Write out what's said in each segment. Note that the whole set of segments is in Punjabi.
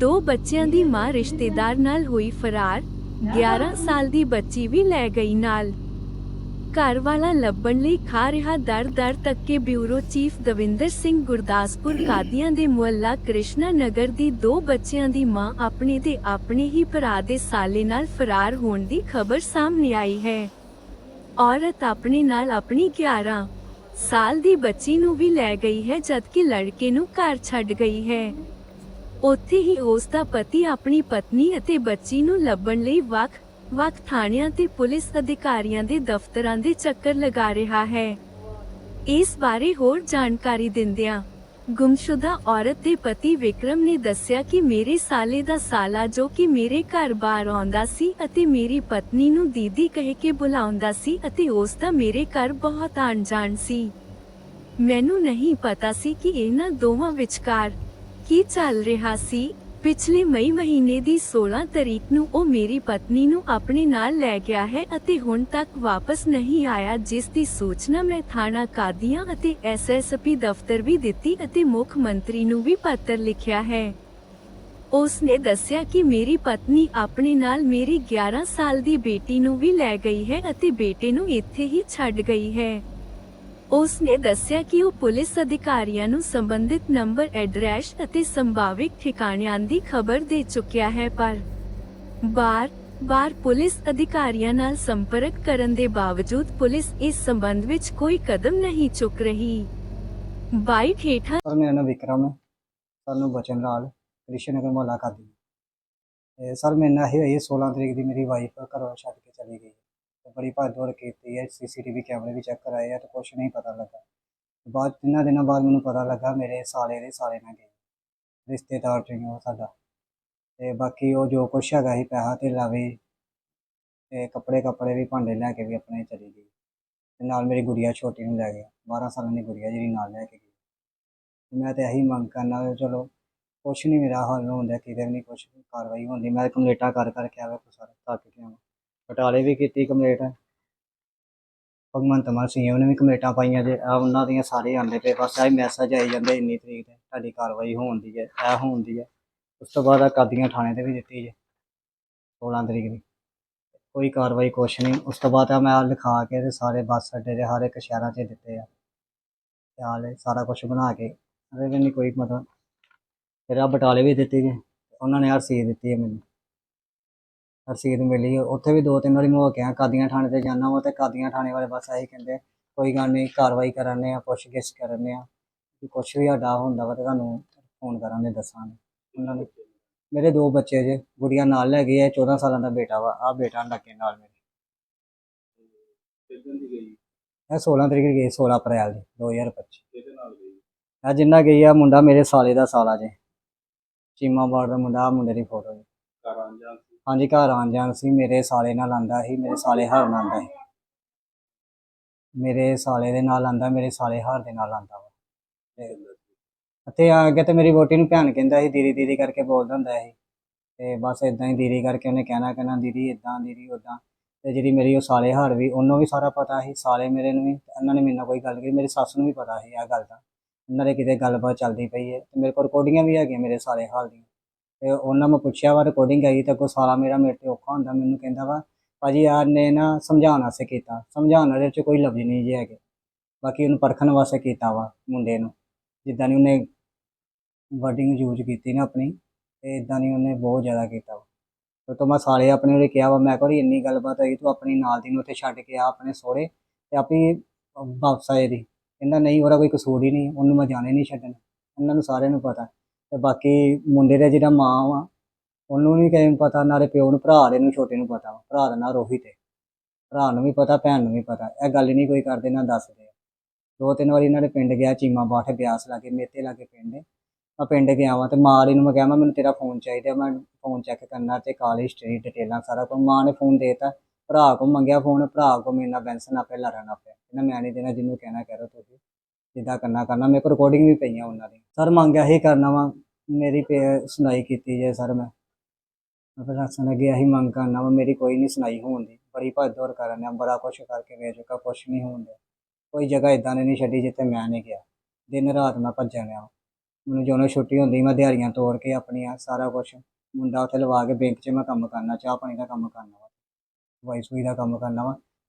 ਦੋ ਬੱਚਿਆਂ ਦੀ ਮਾਂ ਰਿਸ਼ਤੇਦਾਰ ਨਾਲ ਹੋਈ ਫਰਾਰ। 11 ਸਾਲ ਦੀ ਬੱਚੀ ਵੀ ਲੈ ਗਈ ਨਾਲ। ਘਰ ਵਾਲਾ ਲੱਭਣ ਲਈ ਖਾ ਰਿਹਾ ਦਰ ਦਰ ਤੱਕ ਕੇ ਬਿਊਰੋ ਚੀਫ ਦਵਿੰਦਰ ਸਿੰਘ ਗੁਰਦਾਸਪੁਰ ਕਾਦੀਆਂ ਦੇ ਮੁਹੱਲਾ ਕ੍ਰਿਸ਼ਨਾ ਨਗਰ ਦੀ ਦੋ ਬੱਚਿਆਂ ਦੀ ਮਾਂ ਆਪਣੇ ਤੇ ਆਪਣੇ ਹੀ ਭਰਾ ਦੇ ਸਾਲੇ ਨਾਲ ਫਰਾਰ ਹੋਣ ਦੀ ਖਬਰ ਸਾਹਮਣੇ ਆਈ ਹੈ। ਔਰਤ ਆਪਣੇ ਨਾਲ ਆਪਣੀ 11 ਸਾਲ ਦੀ ਬੱਚੀ ਨੂੰ ਵੀ ਲੈ ਗਈ ਹੈ ਜਦਕਿ ਲੜਕੇ ਨੂੰ ਘਰ ਛੱਡ ਗਈ ਹੈ। ਉੱਥੇ ਹੀ ਉਸ ਦਾ ਪਤੀ ਆਪਣੀ ਪਤਨੀ ਅਤੇ ਬੱਚੀ ਨੂੰ ਲੱਭਣ ਲਈ ਵੱਖ ਵੱਖ ਥਾਣਿਆਂ ਤੇ ਪੁਲਿਸ ਅਧਿਕਾਰੀਆਂ ਦੇ ਦਫ਼ਤਰਾਂ ਦੇ ਚੱਕਰ ਲਗਾ ਰਿਹਾ ਹੈ। ਇਸ ਬਾਰੇ ਹੋਰ ਜਾਣਕਾਰੀ ਦਿੰਦਿਆਂ ਗੁੰਮਸ਼ੁਦਾ ਔਰਤ ਦੇ ਪਤੀ ਵਿਕਰਮ ਨੇ ਦੱਸਿਆ ਕਿ ਮੇਰੇ ਸਾਲੇ ਦਾ ਸਾਲਾ ਜੋ ਕਿ ਮੇਰੇ ਘਰ ਬਾਹਰ ਆਉਂਦਾ ਸੀ ਅਤੇ ਮੇਰੀ ਪਤਨੀ ਨੂੰ ਦੀਦੀ ਕਹਿ ਕੇ ਬੁਲਾਉਂਦਾ ਸੀ ਅਤੇ ਉਸ ਦਾ ਮੇਰੇ ਘਰ ਬਹੁਤ ਆਣ ਜਾਣ ਸੀ। ਮੈਨੂੰ ਨਹੀਂ ਪਤਾ ਸੀ ਕਿ ਇਹਨਾਂ ਦੋਵਾਂ ਵਿਚਕਾਰ ਕੀ ਚੱਲ ਰਿਹਾ ਸੀ? ਪਿਛਲੇ ਮਈ ਮਹੀਨੇ ਦੀ 16 ਤਰੀਕ ਨੂੰ ਉਹ ਮੇਰੀ ਪਤਨੀ ਨੂੰ ਆਪਣੇ ਨਾਲ ਲੈ ਗਿਆ ਹੈ ਅਤੇ ਹੁਣ ਤੱਕ ਵਾਪਸ ਨਹੀਂ ਆਇਆ, ਜਿਸ ਦੀ ਸੂਚਨਾ ਮੈਂ ਥਾਣਾ ਕਾਦੀਆਂ ਅਤੇ ਐਸਐਸਪੀ ਦਫ਼ਤਰ ਵੀ ਦਿੱਤੀ ਅਤੇ ਮੁੱਖ ਮੰਤਰੀ ਨੂੰ ਵੀ ਪੱਤਰ ਲਿਖਿਆ ਹੈ। ਉਸ ਨੇ ਦੱਸਿਆ ਕਿ ਮੇਰੀ ਪਤਨੀ ਆਪਣੇ ਨਾਲ ਮੇਰੀ 11 ਸਾਲ ਦੀ ਬੇਟੀ ਨੂੰ ਵੀ ਲੈ ਗਈ ਹੈ ਅਤੇ ਬੇਟੇ ਨੂੰ ਇੱਥੇ ਹੀ ਛੱਡ ਗਈ ਹੈ। ਉਸ ਨੇ ਦੱਸਿਆ ਕਿ ਉਹ ਪੁਲਿਸ ਅਧਿਕਾਰੀਆਂ ਨੂੰ ਸੰਬੰਧਿਤ ਨੰਬਰ, ਐਡਰੈਸ ਅਤੇ ਸੰਭਾਵਿਕ ਠਿਕਾਣਿਆਂ ਦੀ ਖਬਰ ਦੇ ਚੁੱਕਿਆ ਹੈ, ਪਰ ਬਾਰ ਬਾਰ ਪੁਲਿਸ ਅਧਿਕਾਰੀਆਂ ਨਾਲ ਸੰਪਰਕ ਕਰਨ ਦੇ ਬਾਵਜੂਦ ਪੁਲਿਸ ਇਸ ਸੰਬੰਧ ਵਿੱਚ ਕੋਈ ਕਦਮ ਨਹੀਂ ਚੁੱਕ ਰਹੀ। ਬਾਈਟ ਹੇਠਾਂ ਸਰ, ਮੇਰਾ ਨਾਮ ਵਿਕਰਮ ਹੈ। ਸਾਨੂੰ ਬਚਨ ਲਾਲ ਕ੍ਰਿਸ਼ਨ ਨਗਰ ਮੁਹੱਲਾ ਕਾਦੀ ਸਰ, ਮੇਰੇ ਨਾਲ ਇਹ ਹੋਈ 16 ਤਰੀਕ ਦੀ ਮੇਰੀ ਵਾਈਫ ਘਰੋਂ ਛੱਡ ਕੇ ਚਲੀ ਗਈ ਬੜੀ ਭੱਜ ਦੌੜ ਕੀਤੀ ਹੈ, ਸੀਸੀਟੀਵੀ ਕੈਮਰੇ ਵੀ ਚੈੱਕ ਕਰਾਏ ਆ ਤੇ ਕੁਝ ਨਹੀਂ ਪਤਾ ਲੱਗਾ। ਬਾਅਦ ਤਿੰਨਾਂ ਦਿਨਾਂ ਬਾਅਦ ਮੈਨੂੰ ਪਤਾ ਲੱਗਾ ਮੇਰੇ ਸਾਲੇ ਦੇ ਸਾਲੇ ਨਾਲ ਗਏ। ਰਿਸ਼ਤੇਦਾਰ ਚ ਉਹ ਸਾਡਾ। ਤੇ ਬਾਕੀ ਉਹ ਜੋ ਕੁਛ ਹੈਗਾ ਸੀ ਪੈਸਾ ਤੇ ਲਾਵੇ ਤੇ ਕੱਪੜੇ ਕੱਪੜੇ ਵੀ ਭਾਂਡੇ ਲੈ ਕੇ ਵੀ ਆਪਣੇ ਚਲੀ ਗਈ। ਤੇ ਨਾਲ ਮੇਰੀ ਗੁੜੀਆ ਛੋਟੀ ਨੂੰ ਲੈ ਗਿਆ। 12 ਸਾਲਾਂ ਦੀ ਗੁੜੀਆ ਜਿਹੜੀ ਨਾਲ ਲੈ ਕੇ ਗਈ। ਮੈਂ ਤੇ ਇਹੀ ਮੰਗ ਕਰਨਾ ਚਲੋ ਕੁਛ ਨਹੀਂ ਮੇਰਾ ਹੱਲ ਹੁੰਦਾ, ਕਿਤੇ ਵੀ ਨਹੀਂ ਕੁਛ ਕਾਰਵਾਈ ਹੁੰਦੀ। ਮੈਂ ਕੰਪਲੇਟਾਂ ਕਰ ਕਰਕੇ ਆਵੇ ਸਾਰੇ ਥੱਕ ਕੇ ਆਵਾਂ। ਬਟਾਲੇ ਵੀ ਕੀਤੀ ਕੰਪਲੇਟ ਭਗਵੰਤ ਮਾਨ ਸਿੰਘ ਨੇ ਵੀ ਕਮੇਟਾਂ ਪਾਈਆਂ ਜੇ ਆ ਉਹਨਾਂ ਦੀਆਂ ਸਾਰੇ ਆਉਂਦੇ ਪਏ, ਬਸ ਆਹੀ ਮੈਸੇਜ ਆਈ ਜਾਂਦੇ ਇੰਨੀ ਤਰੀਕ ਤੇ, ਤੁਹਾਡੀ ਕਾਰਵਾਈ ਹੋਣ ਦੀ ਹੈ, ਇਹ ਹੋਣ ਦੀ ਹੈ। ਉਸ ਤੋਂ ਬਾਅਦ ਆ ਕਾਦੀਆਂ ਥਾਣੇ ਤੇ ਵੀ ਦਿੱਤੀ ਜੇ 16 ਤਰੀਕ ਦੀ। ਕੋਈ ਕਾਰਵਾਈ ਕੁਛ ਨਹੀਂ, ਉਸ ਤੋਂ ਬਾਅਦ ਆ ਮੈਂ ਲਿਖਾ ਕੇ ਤੇ ਸਾਰੇ ਬੱਸ ਅੱਡੇ ਦੇ ਹਰ ਇੱਕ ਸ਼ਹਿਰਾਂ 'ਚ ਦਿੱਤੇ ਆ। ਤੇ ਸਾਰਾ ਕੁਝ ਬਣਾ ਕੇ ਅਰੇ ਨਹੀਂ ਕੋਈ ਮਤਲਬ, ਫਿਰ ਆ ਬਟਾਲੇ ਵੀ ਦਿੱਤੀ ਜੇ ਉਹਨਾਂ ਨੇ ਰਸੀਦ ਦਿੱਤੀ ਹੈ ਮੈਨੂੰ। ਰਸੀਦ ਮਿਲੀ। ਉੱਥੇ ਵੀ ਦੋ ਤਿੰਨ ਵਾਰੀ ਮੈਂ ਹੋ ਕੇ ਆਇਆ ਕਾਦੀਆਂ ਥਾਣੇ ਤੇ ਜਾਣਾ ਵਾ ਤੇ ਕਾਦੀਆਂ ਥਾਣੇ ਵਾਲੇ ਬਸ ਇਹੀ ਕਹਿੰਦੇ ਕੋਈ ਗੱਲ ਨਹੀਂ ਕਾਰਵਾਈ ਕਰਾਂਗੇ ਆ ਪੁੱਛ ਗਿੱਛ ਕਰਾਂਗੇ ਆ। ਕਿ ਕੁਛ ਵੀ ਸਾਡਾ ਹੁੰਦਾ ਵਾ ਤੇ ਤੁਹਾਨੂੰ ਫੋਨ ਕਰਾਂਗੇ ਦੱਸਾਂਗੇ। ਉਹਨਾਂ ਨੇ ਮੇਰੇ ਦੋ ਬੱਚੇ ਜੇ ਗੁੜੀਆ ਨਾਲ ਲੈ ਗਈ ਹੈ 14 ਸਾਲਾਂ ਦਾ ਬੇਟਾ ਵਾ ਆ ਬੇਟਾ ਲੱਗੇ ਨਾਲ ਮੇਰੇ। ਇਹ 16 ਤਰੀਕ ਗਈ 16 ਅਪ੍ਰੈਲ ਦੀ 2025 ਆ ਜਿੰਨਾ ਗਈ ਆ ਮੁੰਡਾ ਮੇਰੇ ਸਾਲੇ ਦਾ ਸਾਲਾ ਜੇ। ਚੀਮਾ ਦਾ ਮੁੰਡਾ ਆਹ ਮੁੰਡੇ ਦੀ ਫੋਟੋ ਜੀ ਹਾਂਜੀ, ਘਰ ਆਣ ਜਾਣ ਸੀ, ਮੇਰੇ ਸਾਲੇ ਨਾਲ ਆਂਦਾ ਸੀ, ਮੇਰੇ ਸਾਲੇ ਹਾਰ ਨਾਲ ਆਂਦਾ ਸੀ। ਮੇਰੇ ਸਾਲੇ ਦੇ ਨਾਲ ਆਂਦਾ ਮੇਰੇ ਸਾਲੇ ਹਾਰ ਦੇ ਨਾਲ ਆਂਦਾ ਵਾ। ਤੇ ਆ ਕੇ ਤੇ ਮੇਰੀ ਵੋਟੀ ਨੂੰ ਭੈਣ ਕਹਿੰਦਾ ਸੀ, ਦੀਦੀ ਦੀਦੀ ਕਰਕੇ ਬੋਲਦਾ ਹੁੰਦਾ ਸੀ। ਤੇ ਬਸ ਇਦਾਂ ਹੀ ਦੀਦੀ ਕਰਕੇ ਉਹਨੇ ਕਹਿਣਾ ਕਹਿਣਾ, ਦੀਦੀ ਇਦਾਂ ਦੀਦੀ ਉਦਾਂ ਤੇ ਜਿਹੜੀ ਮੇਰੀ ਉਹ ਸਾਲੇ ਹਾਰ ਵੀ, ਉਹਨੂੰ ਵੀ ਸਾਰਾ ਪਤਾ ਸੀ, ਸਾਲੇ ਮੇਰੇ ਨੂੰ ਵੀ ਉਹਨਾਂ ਨੇ ਮੇਰੇ ਨਾਲ ਕੋਈ ਗੱਲ ਕੀਤੀ, ਮੇਰੀ ਸੱਸ ਨੂੰ ਵੀ ਪਤਾ ਸੀ ਇਹ ਗੱਲ ਦਾ। ਉਹਨਾਂ ਦੇ ਕਿਤੇ ਗੱਲਬਾਤ ਚੱਲਦੀ ਪਈ ਹੈ, ਤੇ ਮੇਰੇ ਕੋਲ ਰਿਕਾਰਡਿੰਗਾਂ ਵੀ ਹੈਗੀਆਂ ਮੇਰੇ ਸਾਲੇ ਹਾਲ ਦੀਆਂ। ਤੇ ਉਹਨਾਂ ਮੈਂ ਪੁੱਛਿਆ ਵਾ ਰਿਕਾਰਡਿੰਗ ਆਈ ਤਾਂ ਕੋਈ ਸਾਲਾ ਮੇਰਾ ਮੇਰੇ ਤੇ ਔਖਾ ਹੁੰਦਾ, ਮੈਨੂੰ ਕਹਿੰਦਾ ਵਾ, ਭਾਜੀ ਯਾਰ ਨੇ ਨਾ ਸਮਝਾਉਣ ਵਾਸਤੇ ਕੀਤਾ, ਸਮਝਾਉਣ ਵਾਲੇ ਚ ਕੋਈ ਲਫ਼ਜ਼ ਨਹੀਂ ਜੇ ਹੈਗੇ, ਬਾਕੀ ਉਹਨੂੰ ਪਰਖਣ ਵਾਸਤੇ ਕੀਤਾ ਵਾ ਮੁੰਡੇ ਨੂੰ, ਜਿੱਦਾਂ ਨਹੀਂ ਉਹਨੇ ਵਰਡਿੰਗ ਯੂਜ਼ ਕੀਤੀ ਨਾ ਆਪਣੀ, ਤੇ ਇਦਾਂ ਨਹੀਂ ਉਹਨੇ ਬਹੁਤ ਜ਼ਿਆਦਾ ਕੀਤਾ ਵਾ। ਤੇ ਤੋਂ ਮੈਂ ਸਾਲੇ ਆਪਣੇ ਉਹਦੇ ਕਿਹਾ ਵਾ, ਮੈਂ ਕਿਹਾ ਵੀ ਇੰਨੀ ਗੱਲਬਾਤ ਹੋਈ, ਤੂੰ ਆਪਣੀ ਨਾਲ ਦੀ ਨੂੰ ਉੱਥੇ ਛੱਡ ਕੇ ਆ ਆਪਣੇ ਸਹੁਰੇ ਤੇ ਆਪੇ ਵਾਪਸ ਆਏ ਦੀ। ਕਹਿੰਦਾ, ਨਹੀਂ, ਉਹਦਾ ਕੋਈ ਕਸੂਰ ਹੀ ਨਹੀਂ, ਉਹਨੂੰ ਮੈਂ ਜਾਣੇ ਨਹੀਂ ਛੱਡਣਾ ਉਹਨਾਂ ਨੂੰ ਸਾਰਿਆਂ ਨੂੰ ਪਤਾ। ਤੇ ਬਾਕੀ ਮੁੰਡੇ ਦਾ ਜਿਹੜਾ ਮਾਂ ਵਾ, ਉਹਨੂੰ ਨਹੀਂ ਕਿਸੇ ਨੂੰ ਪਤਾ, ਨਾਲੇ ਪਿਓ ਨੂੰ, ਭਰਾ ਦੇ ਨੂੰ, ਛੋਟੇ ਨੂੰ ਪਤਾ ਵਾ। ਭਰਾ ਦਾ ਨਾਂ ਰੋਹਿਤ ਹੈ ਭਰਾ ਨੂੰ ਵੀ ਪਤਾ, ਭੈਣ ਨੂੰ ਵੀ ਪਤਾ। ਇਹ ਗੱਲ ਨਹੀਂ ਕੋਈ ਕਰਦੇ, ਨਾ ਦੱਸਦੇ। ਦੋ ਤਿੰਨ ਵਾਰੀ ਇਹਨਾਂ ਦੇ ਪਿੰਡ ਗਿਆ, ਚੀਮਾ ਬਾਠ ਬਿਆਸ ਲਾਗੇ, ਮੇਤੇ ਲਾਗੇ ਪਿੰਡ। ਹੈ ਮੈਂ ਪਿੰਡ ਗਿਆ ਵਾਂ ਤੇ ਮਾਂ ਵਾਲੀ ਨੂੰ ਮੈਂ ਕਿਹਾ, ਮੈਂ, ਮੈਨੂੰ ਤੇਰਾ ਫੋਨ ਚਾਹੀਦਾ, ਮੈਂ ਫੋਨ ਚੈੱਕ ਕਰਨਾ ਤੇ ਕਾਲ ਹਿਸਟਰੀ ਡਿਟੇਲਾਂ ਸਾਰਾ ਕੁਝ ਮਾਂ ਨੇ ਫੋਨ ਦੇਤਾ। ਭਰਾ ਕੋ ਮੰਗਿਆ ਫੋਨ, ਭਰਾ ਕੋ ਮੇਰੇ ਨਾਲ ਬੈਂਸ ਨਾ ਆਪੇ ਲੜਨਾ ਪਿਆ। ਕਹਿੰਦਾ, ਮੈਂ ਨਹੀਂ ਦੇਣਾ, ਜਿਹਨੂੰ ਕਹਿਣਾ ਕਰੋ ਤੁਸੀਂ। ਜਿੱਦਾਂ ਕਰਨਾ ਕਰਨਾ ਮੇਰੇ ਕੋਲ ਰਿਕਾਰਡਿੰਗ ਵੀ ਪਈਆਂ ਉਹਨਾਂ ਦੀ ਸਰ ਮੰਗਿਆ ਹੀ ਕਰਨਾ ਵਾ, ਮੇਰੀ ਪੇ- ਸੁਣਾਈ ਕੀਤੀ ਜੇ ਸਰ ਮੈਂ। ਮੈਂ ਪ੍ਰਸ਼ਾਸਨ ਅੱਗੇ ਇਹੀ ਮੰਗ ਕਰਨਾ ਵਾ, ਮੇਰੀ ਕੋਈ ਨਹੀਂ ਸੁਣਾਈ ਹੋਣ ਦੀ। ਬੜੀ ਭੱਜ ਦੌੜ ਕਰਨ ਆ ਬੜਾ ਕੁਛ ਕਰਕੇ ਵੇਚ ਚੁੱਕਾ ਕੁਛ ਨਹੀਂ ਹੋਣ ਡਿਆ। ਕੋਈ ਜਗ੍ਹਾ ਇਦਾਂ ਦੀ ਨਹੀਂ ਛੱਡੀ ਜਿੱਥੇ ਮੈਂ ਨਹੀਂ ਗਿਆ। ਦਿਨ ਰਾਤ ਮੈਂ ਭੱਜਣ ਰਿਹਾ। ਮੈਨੂੰ ਜਦੋਂ ਛੁੱਟੀ ਹੁੰਦੀ, ਮੈਂ ਦਿਹਾੜੀਆਂ ਤੋੜ ਕੇ ਆਪਣੀਆਂ ਸਾਰਾ ਕੁਝ ਮੁੰਡਾ ਉੱਥੇ ਲਵਾ ਕੇ ਬੈਂਕ 'ਚ ਮੈਂ ਕੰਮ ਕਰਨਾ ਚਾਹ ਪਾਣੀ ਦਾ ਕੰਮ ਕਰਨਾ ਵਾ। ਦਵਾਈ ਸੂਈ ਦਾ ਕੰਮ ਕਰਨਾ ਵਾ।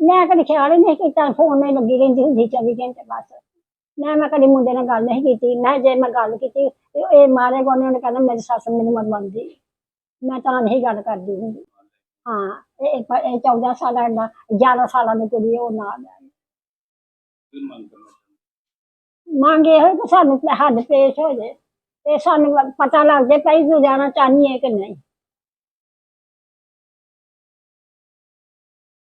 ਮੈਂ ਕਦੇ ਖਿਆਲ ਹੀ ਨਹੀਂ ਕੀਤਾ ਫੋਨ ਨਾਲ ਲੱਗੀ ਰਹਿੰਦੀ ਹੁੰਦੀ 24 ਘੰਟੇ ਬਸ। ਮੈਂ ਮੈਂ ਕਦੀ ਮੁੰਡੇ ਨਾਲ ਗੱਲ ਨਹੀਂ ਕੀਤੀ। ਮੈਂ ਜੇ ਮੈਂ ਗੱਲ ਕੀਤੀ ਤੇ ਇਹ ਮਾਰੇ ਗੋਨੇ ਉਹਨੇ ਕਹਿੰਦਾ ਮੇਰੀ ਸੱਸ ਮੈਨੂੰ ਮਰਵਾਉਂਦੀ। ਮੈਂ ਤਾਂ ਨਹੀਂ ਗੱਲ ਕਰਦੀ ਹੁੰਦੀ। ਹਾਂ ਇਹ ਇਹ ਇਹ 14 ਸਾਲਾਂ ਦਾ 11 ਸਾਲਾਂ ਦੀ ਕੁੜੀ ਉਹ ਨਾਲ ਹੈ ਮੰਗੇ ਹੋਏ ਕਿ ਸਾਨੂੰ ਹੱਦ ਪੇਸ਼ ਹੋ ਜੇ। ਤੇ ਸਾਨੂੰ ਪਤਾ ਲੱਗ ਜੇ ਪਈ ਚਾਹਨੀ ਹੈ ਕਿ ਨਹੀਂ।